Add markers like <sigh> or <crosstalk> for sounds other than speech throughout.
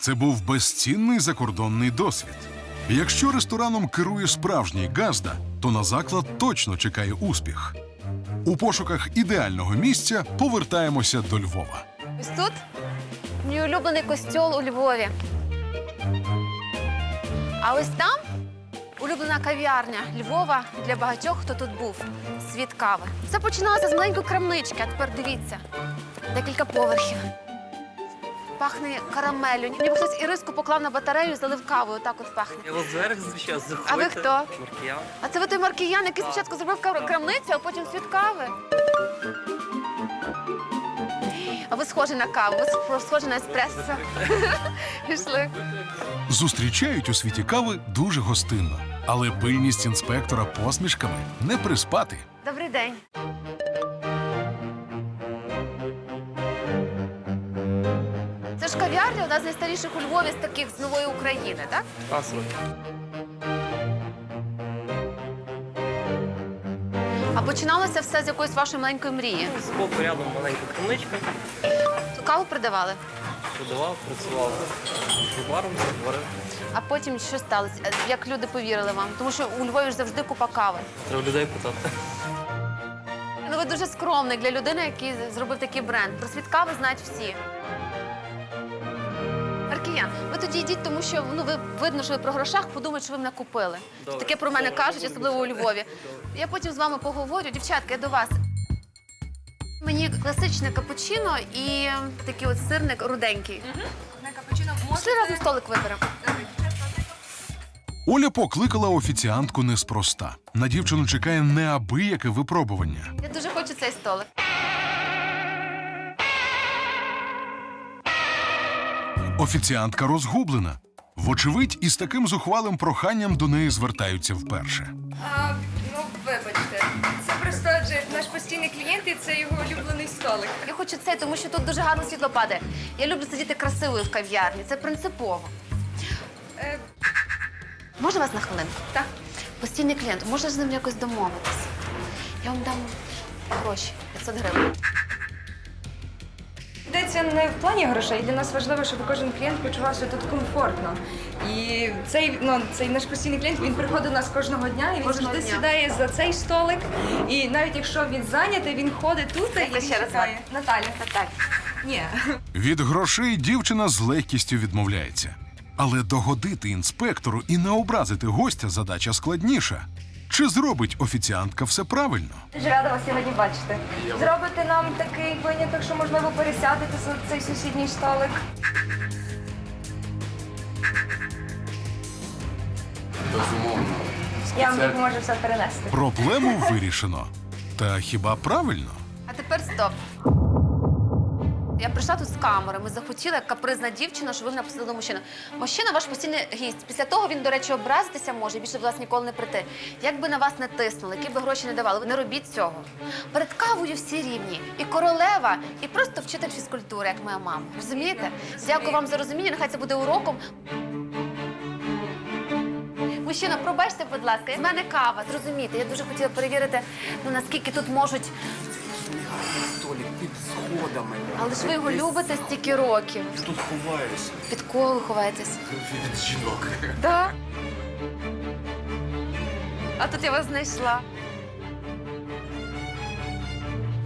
Це був безцінний закордонний досвід. Якщо рестораном керує справжній газда, то на заклад точно чекає успіх. У пошуках ідеального місця повертаємося до Львова. Ось тут мій улюблений костьол у Львові. А ось там улюблена кав'ярня Львова для багатьох, хто тут був. Світ кави. Все починалося з маленької крамнички, а тепер дивіться. Декілька поверхів. Пахне карамелю. Ніби хтось іриску поклав на батарею і залив кавою. Отак от пахне. Я вас зверх зараз заходьте. А ви хто? Маркіян. А це ви той маркіян, який спочатку зробив кав- крамницю, а потім світ кави. А ви схожі на каву, ви сх- схожі на еспресо. <laughs> Пішли. Зустрічають у світі кави дуже гостинно, але пильність інспектора посмішками не приспати. Добрий день. Ж кав'ярня, одна з найстаріших у Львові з таких з нової України, так? Паспорт. А починалося все з якоїсь вашої маленької мрії. Збоку рядом маленька крамничка. Ту каву продавали, Продавав, працював. Баром варив. а потім що сталося? Як люди повірили вам? Тому що у Львові ж завжди купа кави. Треба людей питати. Ну, ви дуже скромний для людини, який зробив такий бренд. Про світ кави знають всі. Маркіян, ви тоді йдіть, тому що ну ви видно, що ви про грошах подумають, що ви мене купили. Добре. Таке про мене Добре, кажуть, особливо у добре. Львові. Я потім з вами поговорю. Дівчатка, я до вас. Мені класичне капучино і такий от сирник руденький. Пішли разом столик виберемо. Оля покликала офіціантку неспроста. На дівчину чекає неабияке випробування. Я дуже хочу цей столик. Офіціантка розгублена. Вочевидь, із таким зухвалим проханням до неї звертаються вперше. А, ну, вибачте, це просто адже наш постійний клієнт і це його улюблений столик. Я хочу цей, тому що тут дуже гарно світло падає. Я люблю сидіти красивою в кав'ярні. Це принципово. Е, Можна вас на хвилинку? так. Постійний клієнт, можна з ним якось домовитися? Я вам дам гроші 500 гривень. Йдеться не в плані грошей. Для нас важливо, щоб кожен клієнт почувався тут комфортно. І цей, ну, цей наш постійний клієнт він приходить до нас кожного дня і він Кожного завжди дня. сідає за цей столик. І навіть якщо він зайнятий, він ходить тут і він ще раз чекає. Наталя. Наталь. Ні. Від грошей дівчина з легкістю відмовляється. Але догодити інспектору і не образити гостя задача складніша. Чи зробить офіціантка все правильно? Дуже рада вас сьогодні бачити. Зробите нам такий виняток, що можливо пересядете за цей сусідній столик. Безумовно. Я вам допоможу все перенести. Проблему вирішено. Та хіба правильно? А тепер стоп. Я прийшла тут з камери. Ми захотіли, як капризна дівчина, щоб ви мене посадили до мужчини. Мужчина ваш постійний гість. Після того він, до речі, образитися може і більше до вас ніколи не прийти. Як би на вас не тиснули, які би гроші не давали, ви не робіть цього. Перед кавою всі рівні. І королева, і просто вчитель фізкультури, як моя мама. Розумієте? Дякую вам за розуміння. Нехай це буде уроком. Мужчина, пробачте, будь ласка, з мене кава. Зрозумійте, я дуже хотіла перевірити, ну наскільки тут можуть. Толік, під сходами. Але ж ви його любите стільки років. Я тут ховаюся Під кого ви ховаєтесь? від жінок. Так. А тут я вас знайшла.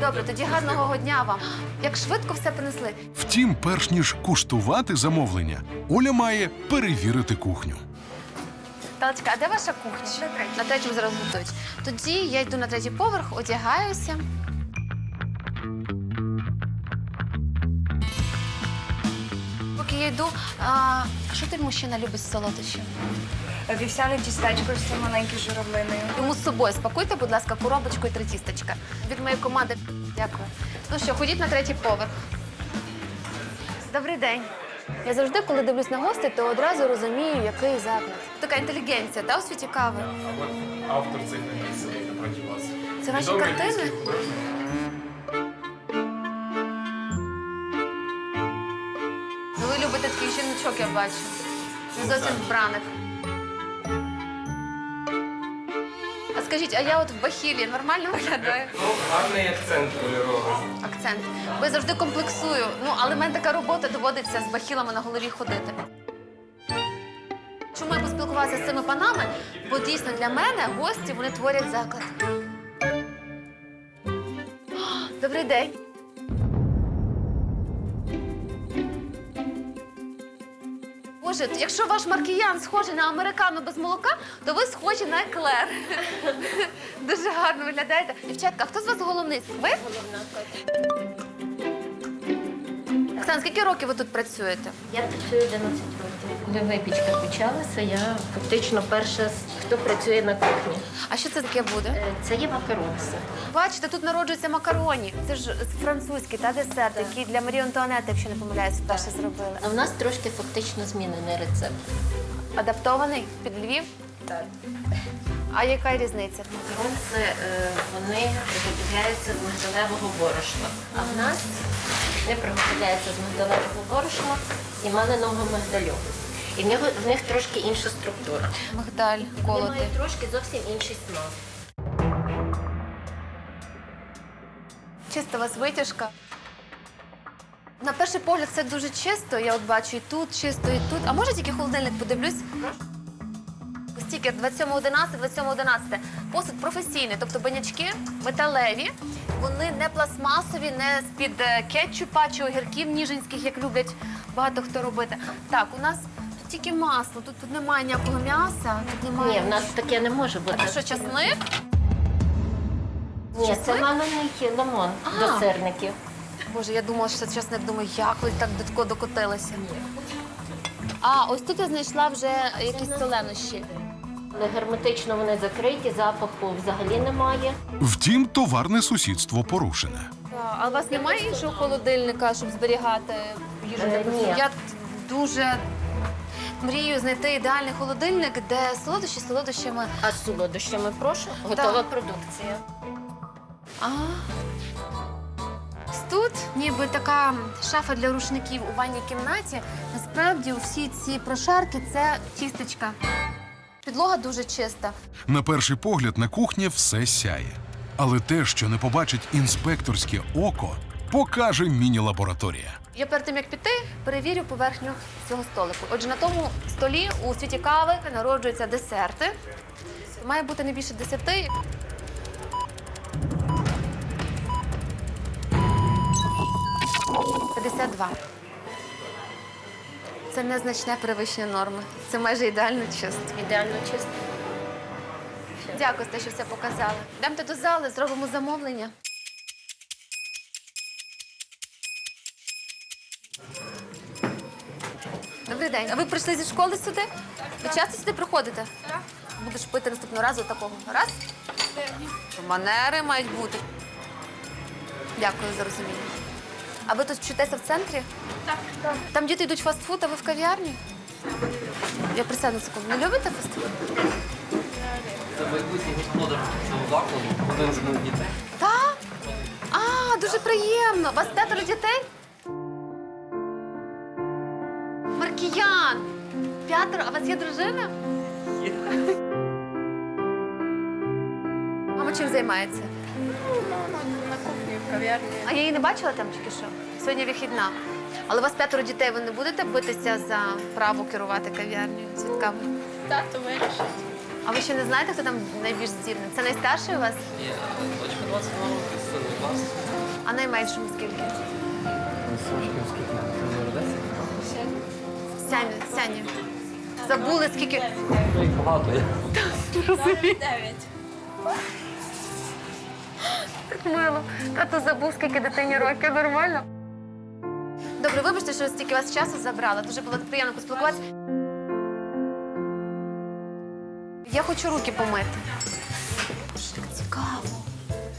Добре, тоді гарного дня вам. Як швидко все принесли. Втім, перш ніж куштувати замовлення, Оля має перевірити кухню. Талочка, а де ваша кухня? На третьому зараз готують. Тоді я йду на третій поверх, одягаюся. Йду, а що ти мужчина любить з солодощів? Вівсяне тістечко з цим маленькою журавлиною. Йому з собою спакуйте, будь ласка, коробочку і три тістечка. Від моєї команди. Дякую. Ну що, ходіть на третій поверх. Добрий день. Я завжди, коли дивлюсь на гостей, то одразу розумію, який заклад. Така інтелігенція, та у світі кави. Автор цих написів напроти вас. Це ваші картини? Любите таких жіночок, я бачу. Не зовсім вбраних. А скажіть, а я от в бахілі нормально виглядаю? Ну, гарний акцент кольоровий. Акцент. Бо я завжди комплексую. Ну, але в мене така робота доводиться з бахілами на голові ходити. Чому я поспілкувалася з цими панами? Бо дійсно для мене гості вони творять заклад. Добрий день. Боже, якщо ваш маркіян схожий на американу без молока, то ви схожі на еклер. <laughs> Дуже гарно виглядаєте. Дівчатка, хто з вас головний? Ви? Головна Оксана, скільки років ви тут працюєте? Я працюю 11 років. Коли випічка почалася, я фактично перша, хто працює на кухні. А що це таке буде? Е, Це є макаронси. Бачите, тут народжуються макароні. Це ж французький та десерт, який для Марії Антуанети, якщо не помиляюсь, вперше зробили. А в нас трошки фактично змінений рецепт. Адаптований під Львів. Так. А яка різниця? Макаронси е, вони приготовляються з мигдалевого борошна. А в нас вони приготовляються з мигдалевого борошна і маленого мигдалю. І в, нього, в них трошки інша структура. Мигдаль, Вони колоти. мають трошки зовсім інший смак. Чиста у вас витяжка. На перший погляд це дуже чисто. Я от бачу і тут чисто, і тут. А може тільки холодильник подивлюсь? Стікер 27.11, 27.11. Посуд професійний, тобто банячки металеві. Вони не пластмасові, не з-під е, кетчупа чи огірків ніжинських, як люблять багато хто робити. Так, у нас тут тільки масло, тут, тут немає ніякого м'яса, тут немає. Ні, в нас таке не може бути. А це що, часник? Ні, це маминий лимон А. до сирників. Боже, я думала, що це часник. Думаю, як ви так до докотилися. А, ось тут я знайшла вже якісь соленощі. Герметично вони закриті, запаху взагалі немає. Втім, товарне сусідство порушене. А у вас немає іншого холодильника, щоб зберігати їжу? Е, ні. Я дуже мрію знайти ідеальний холодильник, де солодощі з солодощами. А з солодощами прошу, готова продукція. А. Ось Тут ніби така шафа для рушників у ванній кімнаті. Насправді всі ці прошарки це тістечка. Підлога дуже чиста. На перший погляд на кухні все сяє. Але те, що не побачить інспекторське око, покаже міні-лабораторія. Я перед тим як піти, перевірю поверхню цього столику. Отже, на тому столі у світі кави народжуються десерти. Має бути не більше десяти. П'ятдесят два. Це незначне перевищення норми. Це майже ідеально чисто. Ідеально чисто. Дякую за те, що все показали. Йдемте до зали, зробимо замовлення. Добрий день. А ви прийшли зі школи сюди? Ви часто сюди приходите? Так. Будеш пити наступного разу такого. Раз? Манери мають бути. Дякую за розуміння. А ви тут вчитеся в центрі? Так. Там діти йдуть в фастфуд, а ви в кав'ярні? Я присяду на секунду. Не любите фастфуд? Це майбутній господар цього закладу, один з моїх дітей. Так? А, дуже приємно. Вас п'ятеро дітей? Маркіян! П'ятеро, а у вас є дружина? Є. Мама чим займається? Кав'ярні. А я її не бачила там тільки що. Сьогодні вихідна. Але у вас п'ятеро дітей, ви не будете битися за право керувати кав'ярнею святками? Тато вирішить. А ви ще не знаєте, хто там найбільш здібний? Це найстарший у вас, Є дочка 22 років, син 20. а найменшому скільки? Срочки скільки? Сяні, сяні. Забули, скільки. Ну багато є. Дев'ять. Так мило. Тато забув, скільки дитині років. Нормально. Добре, вибачте, що стільки вас часу забрала. Дуже було приємно поспілкуватися. Я хочу руки помити. Так цікаво.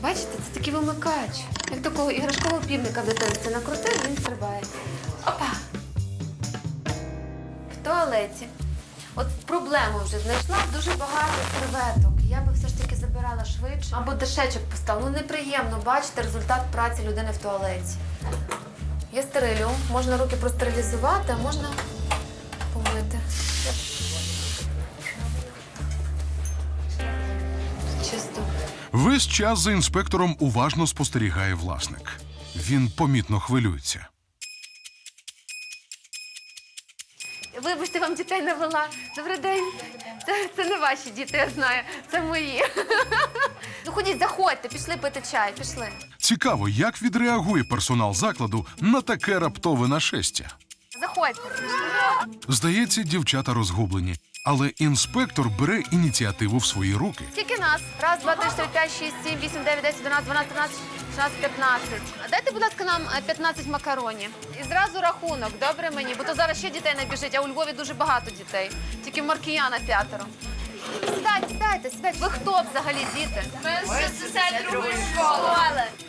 Бачите, це такий вимикач. Як такого іграшкового півника в дитинстві накрутив, він стрибає. Опа! В туалеті. От проблему вже знайшла дуже багато серветок. Забирала швидше. Або дешечок поставила. Ну неприємно бачити результат праці людини в туалеті. Є стериліум, можна руки простерилізувати, а можна помити. Чисто. Весь час за інспектором уважно спостерігає власник. Він помітно хвилюється. Вибачте, вам дітей не вела. Добрий день. Це, це не ваші діти, я знаю. Це мої. <laughs> Ну ходіть, заходьте, пішли пити чай, пішли. Цікаво, як відреагує персонал закладу на таке раптове нашестя. Заходьте. Здається, дівчата розгублені, але інспектор бере ініціативу в свої руки. Скільки нас? Раз, два, три, чотири, п'ять, шість, сім, вісім, дев'ять, десять, одинадцять, дванадцять, тринадцять, шістнадцять, п'ятнадцять. А Дайте, будь ласка, нам е, 15 макаронів. І зразу рахунок, добре мені, бо то зараз ще дітей набіжить, а у Львові дуже багато дітей. Тільки Маркіяна п'ятеро. Сідайте, сідайте, сідайте. Ви хто взагалі, діти?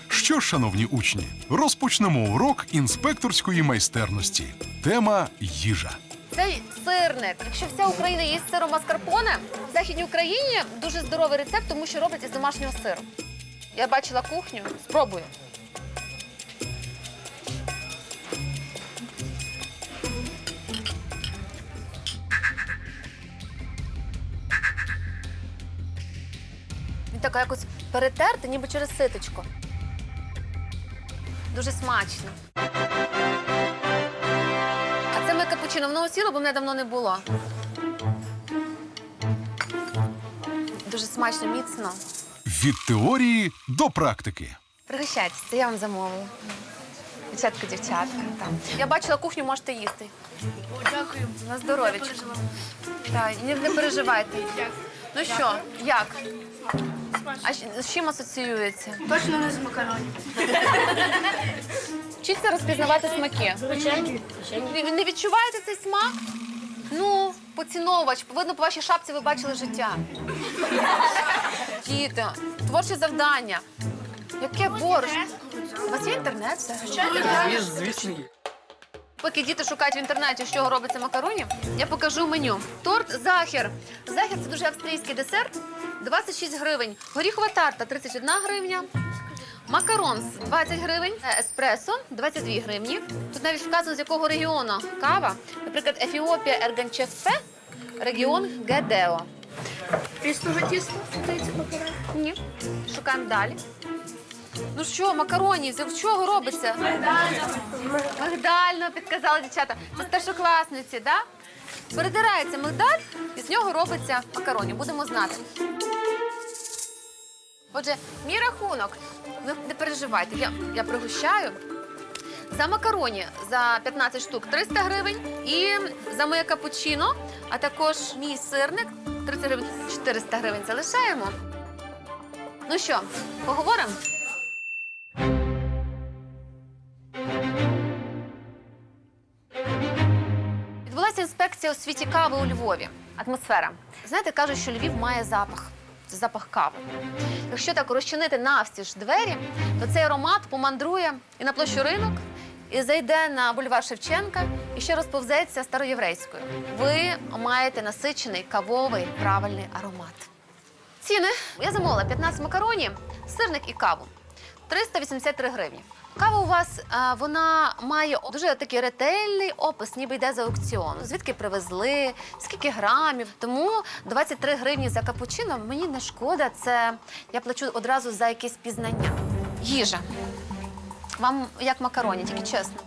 Що ж, шановні учні, розпочнемо урок інспекторської майстерності. Тема їжа. Цей сирник. Якщо вся Україна їсть сиром маскарпоне, в Західній Україні дуже здоровий рецепт, тому що роблять із домашнього сиру. Я бачила кухню, спробую. Він так якось перетертий, ніби через ситочко. Дуже смачно. А це ми капучино. Воно осіло, бо мене давно не було. Дуже смачно, міцно. Від теорії до практики. Пригощайтесь, це я вам замовила. Дівчатка, дівчатка. Там. Я бачила кухню, можете їсти. Дякую. На здоров'ячко. Так, не, не переживайте. Ну що, як? А щ- з чим асоціюється? Точно не з макаронів. <laughs> Вчіться розпізнавати смаки. Ви не відчуваєте цей смак? Ну, поціновувач. Видно, по вашій шапці ви бачили життя. Діти, творче завдання. Яке борщ? У вас є інтернет? Все? Звісно, є. Поки діти шукають в інтернеті, чого робиться макароні, я покажу меню. Торт Захір. Захір це дуже австрійський десерт. 26 гривень. Горіхова тарта 31 гривня. Макаронс 20 гривень. Е, Еспресо 22 гривні. Тут навіть вказано, з якого регіону кава. Наприклад, Ефіопія Ергенчефе, регіон Гедео. Прісного тіста додається макарони. Ні. Шукаємо далі. Ну що, макароні, з чого робиться? Мигдально, підказали дівчата. Це старшокласниці, да? Передирається мигдаль, і з нього робиться макароні. Будемо знати. Отже, мій рахунок. Ви не переживайте, я, я пригощаю. За макароні за 15 штук 300 гривень. І за моє капучино, а також мій сирник 30 гривень, 400 гривень залишаємо. Ну що, поговоримо? Відбулася інспекція у світі кави у Львові. Атмосфера. Знаєте, кажуть, що Львів має запах. Це запах кави. Якщо так розчинити навстіж двері, то цей аромат помандрує і на площу ринок, і зайде на бульвар Шевченка, і ще розповзеться староєврейською. Ви маєте насичений кавовий правильний аромат. Ціни я замовила 15 макаронів, сирник і каву. 383 гривні. Кава у вас вона має дуже такий ретельний опис, ніби йде з аукціону. Звідки привезли, скільки грамів. Тому 23 гривні за капучино мені не шкода. Це я плачу одразу за якесь пізнання. Їжа. Вам як макароні, тільки чесно.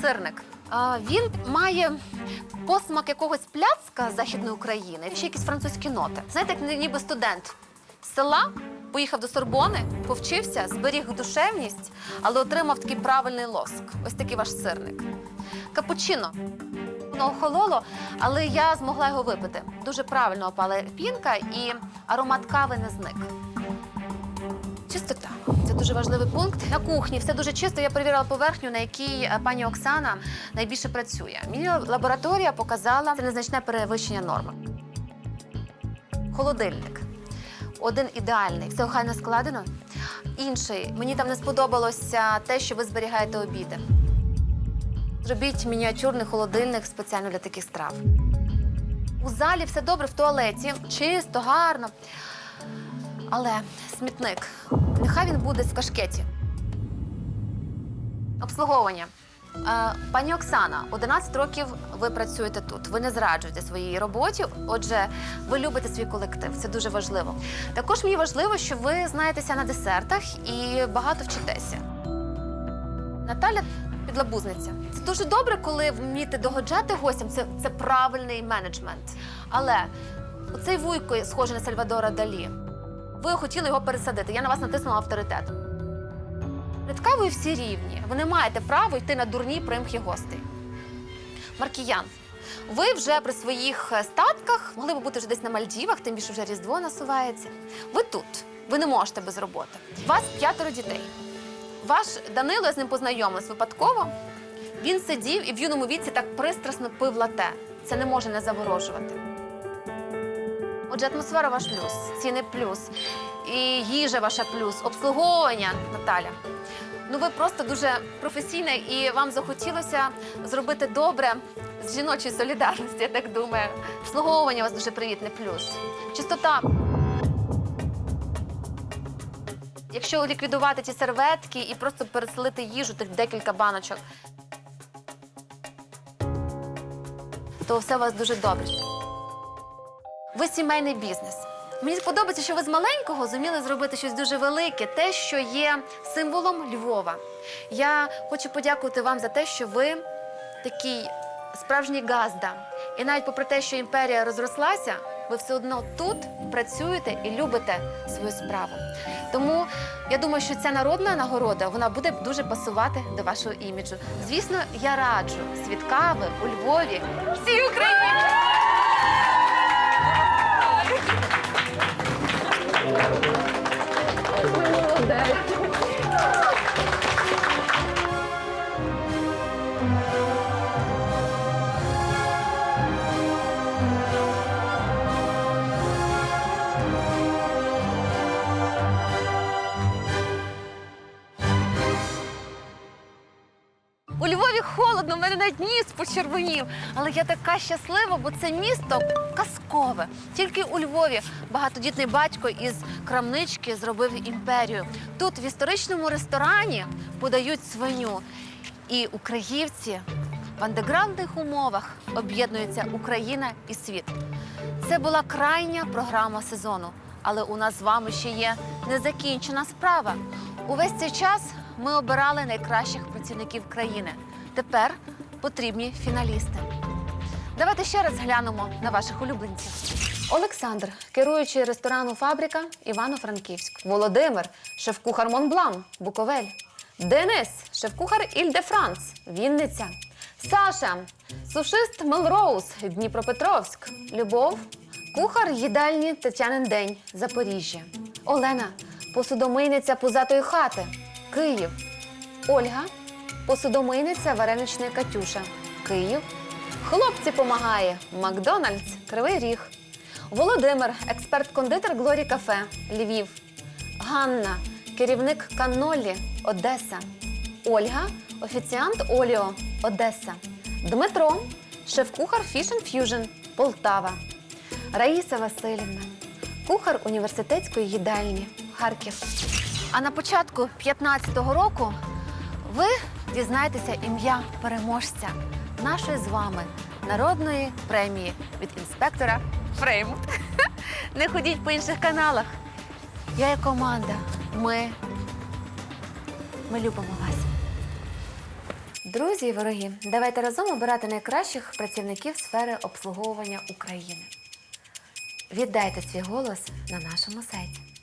Сирник. Він має посмак якогось пляцка західної України, ще якісь французькі ноти. Знаєте, як ніби студент з села поїхав до Сорбони, повчився, зберіг душевність, але отримав такий правильний лоск. Ось такий ваш сирник. Капучино. Воно охололо, але я змогла його випити. Дуже правильно опала пінка і аромат кави не зник. Чистота це дуже важливий пункт. На кухні все дуже чисто. Я перевірила поверхню, на якій е, пані Оксана найбільше працює. Мені лабораторія показала це незначне перевищення норми. Холодильник. Один ідеальний, все охайно складено. Інший мені там не сподобалося те, що ви зберігаєте обіди. Зробіть мініатюрний холодильник спеціально для таких страв. У залі все добре, в туалеті, чисто, гарно. Але смітник, нехай він буде в кашкеті. Обслуговування. Е, Пані Оксана, 11 років ви працюєте тут. Ви не зраджуєте своїй роботі. Отже, ви любите свій колектив. Це дуже важливо. Також мені важливо, що ви знаєтеся на десертах і багато вчитеся. Наталя підлабузниця. Це дуже добре, коли вміти догоджати гостям. Це, це правильний менеджмент. Але оцей вуйко схожий на Сальвадора Далі. Ви хотіли його пересадити. Я на вас натиснула авторитет. Перед кавою всі рівні. Ви не маєте права йти на дурні примхи гостей. Маркіян, ви вже при своїх е, статках могли б бути вже десь на Мальдівах, тим більше вже Різдво насувається. Ви тут. Ви не можете без роботи. У вас п'ятеро дітей. Ваш Данило, я з ним познайомилась випадково. Він сидів і в юному віці так пристрасно пив лате. Це не може не заворожувати. Отже, атмосфера ваш плюс, ціни плюс, і їжа ваша плюс, обслуговування, Наталя. Ну, ви просто дуже професійна, і вам захотілося зробити добре з жіночої солідарності, я так думаю. Обслуговування у вас дуже привітне плюс. Чистота. Якщо ліквідувати ті серветки і просто переселити їжу, тих декілька баночок, то все у вас дуже добре. Ви сімейний бізнес. Мені подобається, що ви з маленького зуміли зробити щось дуже велике, те, що є символом Львова. Я хочу подякувати вам за те, що ви такий справжній газда. І навіть попри те, що імперія розрослася, ви все одно тут працюєте і любите свою справу. Тому я думаю, що ця народна нагорода вона буде дуже пасувати до вашого іміджу. Звісно, я раджу світ кави у Львові всій Україні. Почервонів. Але я така щаслива, бо це місто казкове. Тільки у Львові багатодітний батько із крамнички зробив імперію. Тут в історичному ресторані подають свиню. І українці в андеграундних умовах об'єднуються Україна і світ. Це була крайня програма сезону. Але у нас з вами ще є незакінчена справа. Увесь цей час ми обирали найкращих працівників країни. Тепер потрібні фіналісти. Давайте ще раз глянемо на ваших улюбленців. Олександр, керуючий ресторану Фабрика Івано-Франківськ. Володимир, шеф-кухар Монблан, Буковель. Денис, шеф-кухар Іль де Франц, Вінниця. Саша, сушист Мелроуз, Дніпропетровськ. Любов, кухар їдальні Тетянин День, Запоріжжя. Олена, посудомийниця пузатої хати, Київ. Ольга, посудомийниця вареничної Катюша, Київ. Хлопці помагає Макдональдс, Кривий Ріг. Володимир, експерт-кондитер Глорі Кафе, Львів. Ганна, керівник Канолі, Одеса. Ольга, офіціант Оліо, Одеса. Дмитро, шеф-кухар and Fusion, Полтава. Раїса Васильівна, кухар університетської їдальні, Харків. А на початку 15-го року ви дізнаєтеся ім'я переможця нашої з вами народної премії від інспектора Фреймут. <laughs> Не ходіть по інших каналах. Я і команда. Ми, ми любимо вас. Друзі і вороги, давайте разом обирати найкращих працівників сфери обслуговування України. Віддайте свій голос на нашому сайті.